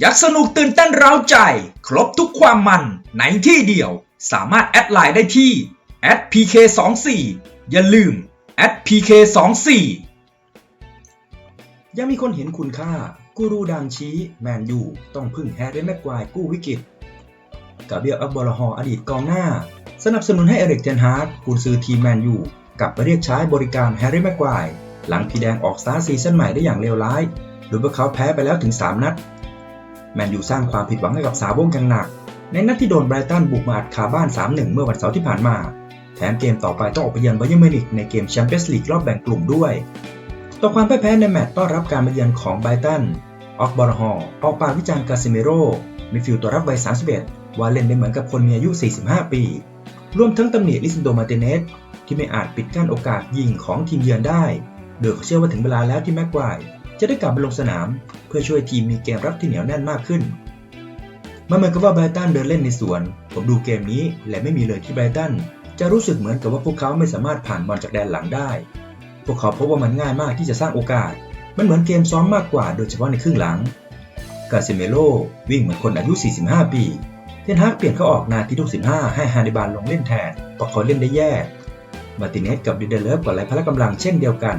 อยากสนุกตื่นเต้นเร้าใจ ครบทุกความมันในที่เดียว สามารถแอดไลน์ได้ที่ @pk24 อย่าลืม @pk24 ยังมีคนเห็นคุณค่า กูรูดังชี้แมนยูต้องพึ่งแฮร์รี่แม็กควายกู้วิกฤตกาเบียลอับบอลฮออดีตกองหน้า สนับสนุนให้เอริกเทนฮาร์ดกุนซือทีมแมนยูกลับไปเรียกใช้บริการแฮร์รี่แม็กควายหลังพีแดงออกสตาร์ซีซั่นใหม่ได้อย่างเลวร้ายโดยพวกเขาแพ้ไปแล้วถึง 3 นัด แมนยูสร้างความผิดหวังให้กับสาวงอย่างหนัก ในนัดที่โดนไบรตันบุกมาอัดคาบ้าน 3-1 เมื่อวันเสาร์ที่ผ่านมา แถมเกมต่อไปต้องออกไปเยือนไบเยร์มิวนิกในเกมแชมเปี้ยนส์ลีกรอบแบ่งกลุ่มด้วย ต่อความพ่ายแพ้ในแมตช์ต้อนรับการมาเยือนของไบรตันออกบอลฮอลออกปากวิจารณ์กาซิเมโรมิฟิลตัวรับวัย 31 ว่าเล่นได้เหมือนกับคนมีอายุ 45 ปี รวมทั้งตำหนิลิซินโดมาเตเนสที่ไม่อาจปิดกั้นโอกาสยิงของทีมเยือนได้โดยเขาเชื่อว่าถึงเวลาแล้วที่แม็กควาย จะได้กลับมาลงสนาม เพื่อช่วยทีมมีเกมรับที่เหนียวแน่นมากขึ้น มันเหมือนกับว่าไบรตันเดินเล่นในสวน ผมดูเกมนี้และไม่มีเลยที่ไบรตันจะรู้สึกเหมือนกับว่าพวกเขาไม่สามารถผ่านบอลจากแดนหลังได้ พวกเขาพบว่ามันง่ายมากที่จะสร้างโอกาส มันเหมือนเกมซ้อมมากกว่าโดยเฉพาะในครึ่งหลัง กาซิเมโลวิ่งเหมือนคนอายุ 45 ปี เทนฮากเปลี่ยนเขาออกนาทีที่15ให้ฮานิบาลลงเล่นแทนเพราะเขาเล่นได้แย่มาร์ติเนสกับดิเดเลฟก็ไหลพละกำลังเช่นเดียวกัน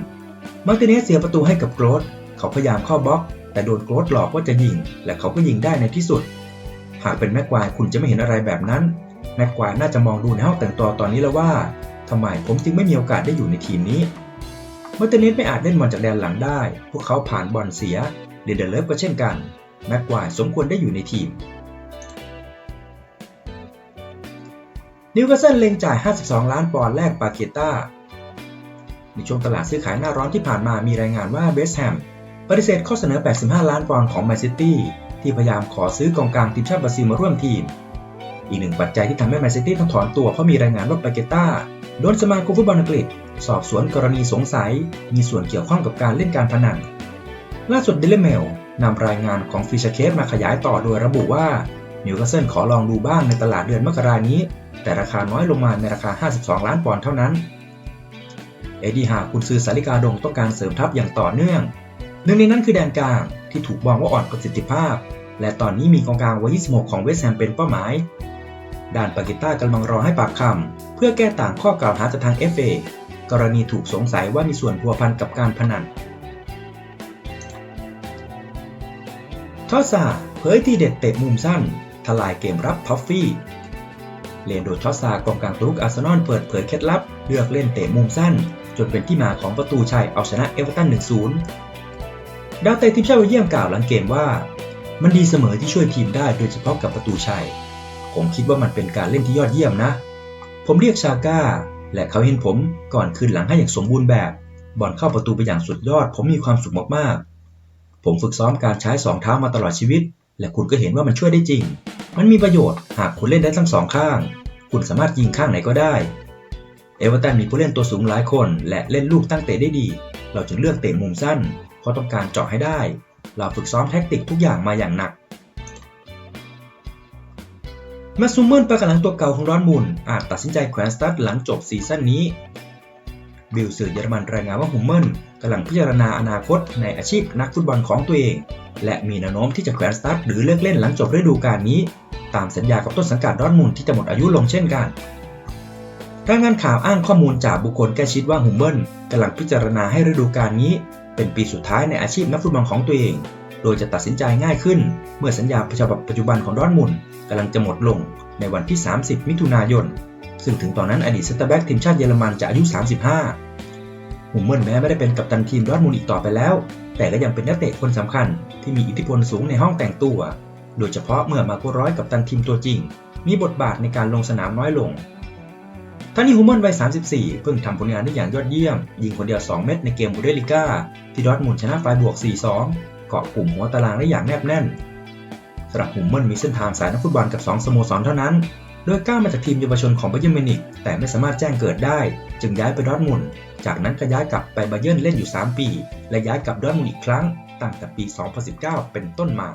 มาร์ติเนสเสียประตูให้กับโกรธ เขาพยายามเข้าบล็อก แต่โดนโกรธหลอกว่าจะยิง และเขาก็ยิงได้ในที่สุด หากเป็นแม็กควายคุณจะไม่เห็นอะไรแบบนั้น แม็กควายน่าจะมองดูในห้องแต่งตัวตอนนี้แล้วว่าทำไมผมจึงไม่มีโอกาสได้อยู่ในทีมนี้มาร์ติเนสไม่อาจเล่นบอลจากแดนหลังได้ พวกเขาผ่านบอลเสีย เดเดเลฟก็เช่นกัน แม็กควายสมควรได้อยู่ในทีม นิวคาสเซิลเล็งจ่าย 52 ล้านปอนด์แลกปาเกต้า ในช่วงตลาดซื้อขายหน้าร้อนที่ผ่านมามีรายงานว่าเวสแฮม ปฏิเสธข้อเสนอ 85 ล้านปอนด์ของแมนซิตี้ที่พยายามขอซื้อกองกลางทีมชาติบราซิลมาร่วมทีม อีกหนึ่งปัจจัยที่ทำให้แมนซิตี้ต้องถอนตัวเพราะมีรายงานว่าปาเกต้าโดนสมาคมฟุตบอลอังกฤษ สอบสวนกรณีสงสัย มีส่วนเกี่ยวข้องกับการเล่นการพนัน ล่าสุดเดลเมลนำรายงานของฟิชเคสมาขยายต่อโดยระบุว่านิวคาสเซิลขอลองดูบ้างในตลาดเดือนมกรานี้ แต่ราคาน้อยลงมาในราคา 52 ล้านปอนด์เท่านั้น เอดีฮาคุณซื้อสาริกาดงต้องการเสริมทัพอย่างต่อเนื่อง หนึ่งในนั้นคือแดนกลางที่ถูกมองว่าอ่อนประสิทธิภาพ และตอนนี้มีกองกลางวัย 26 ของเวสแฮมเป็นเป้าหมายด้านปาเกต้ากำลังรอให้ปากคำเพื่อแก้ต่างข้อกล่าวหาจากทาง FA กรณีถูกสงสัยว่ามีส่วนพัวพันกับการพนันทอซาเผยที่เด็ดเตะมุมสั้น ทลายเกมรับท็อฟฟี่ เลนโดทอซากองกลางตัวลุกอาร์เซนอลเปิดเผยเคล็ดลับ เลือกเล่นเตะมุมสั้น จนเป็นที่มาของประตูชัยเอาชนะเอเวอร์ตัน1-0 ดาวเตะทีมชาติเบลเยียมกล่าวหลังเกมว่า มันดีเสมอที่ช่วยทีมได้โดยเฉพาะกับประตูชัย ผมคิดว่ามันเป็นการเล่นที่ยอดเยี่ยมนะ ผมเรียกชาก้า และเขาเห็นผมก่อนคืนหลังให้อย่างสมบูรณ์แบบ บอลเข้าประตูไปอย่างสุดยอด ผมมีความสุขมากๆ ผมฝึกซ้อมการใช้สองเท้ามาตลอดชีวิต และคุณก็เห็นว่ามันช่วยได้จริง มันมีประโยชน์หากคุณเล่นได้ทั้งสองข้าง คุณสามารถยิงข้างไหนก็ได้ เอเวอร์ตันมีผู้เล่นตัวสูงหลายคน และเล่นลูกตั้งเตะได้ดี เราจึงเลือกเตะมุมสั้น เพราะต้องการเจาะให้ได้ เราฝึกซ้อมแท็กติกทุกอย่างมาอย่างหนักมาซูเมอร์ปากหลังตัวเก่าของดอร์ทมุนอาจตัดสินใจแขวนสตาร์ทหลังจบซีซั่นนี้ บิลสื่อเยอรมันรายงานว่าฮุมเมอร์กำลังพิจารณาอนาคตในอาชีพนักฟุตบอลของตัวเอง และมีแนวโน้มที่จะแขวนสตาร์ทหรือเลิกเล่นหลังจบฤดูกาลนี้ ตามสัญญากับต้นสังกัดดอร์ทมุนที่จะหมดอายุลงเช่นกันรายงานข่าวอ้างข้อมูลจากบุคคลใกล้ชิดว่าฮุมเบิลกำลังพิจารณาให้ฤดูกาลนี้ เป็นปีสุดท้ายในอาชีพนักฟุตบอลของตัวเอง โดยจะตัดสินใจง่ายขึ้น เมื่อสัญญาฉบับปัจจุบันของดอร์ทมุนกำลังจะหมดลงในวันที่ 30 มิถุนายน ซึ่งถึงตอนนั้นอดีตเซนเตอร์แบ็กทีมชาติเยอรมันจะอายุ 35 หุมเมิลแม้ไม่ได้เป็นกัปตันทีมดอร์ทมุนอีกต่อไปแล้ว แต่ก็ยังเป็นนักเตะคนสำคัญที่มีอิทธิพลสูงในห้องแต่งตัว โดยเฉพาะเมื่อมาโกร้อยกับตันทีมตัวจริง มีบทบาทในการลงสนามน้อยลง ท่านี้ฮูเมนวัย 34 เพิ่งทำผลงานได้อย่างยอดเยี่ยม ยิงคนเดียว 2 เม็ดในเกมบูเดลิก้า ที่ดอทมุนชนะไฟบวก 4-2 เกาะกลุ่มหัวตารางได้อย่างแนบแน่นสำหรับฮูเมนมีเส้นทางสายนักฟุตบอลกับ 2 สโมสรเท่านั้น โดยก้าวมาจากทีมเยาวชนของบาเยิร์นมิวนิกแต่ไม่สามารถแจ้งเกิดได้ จึงย้ายไปดอทมุนจากนั้นก็ย้ายกลับไปบาเยิร์นเล่นอยู่ 3 ปี และย้ายกลับดอทมุนอีกครั้งตั้งแต่ปี 2019 เป็นต้นมา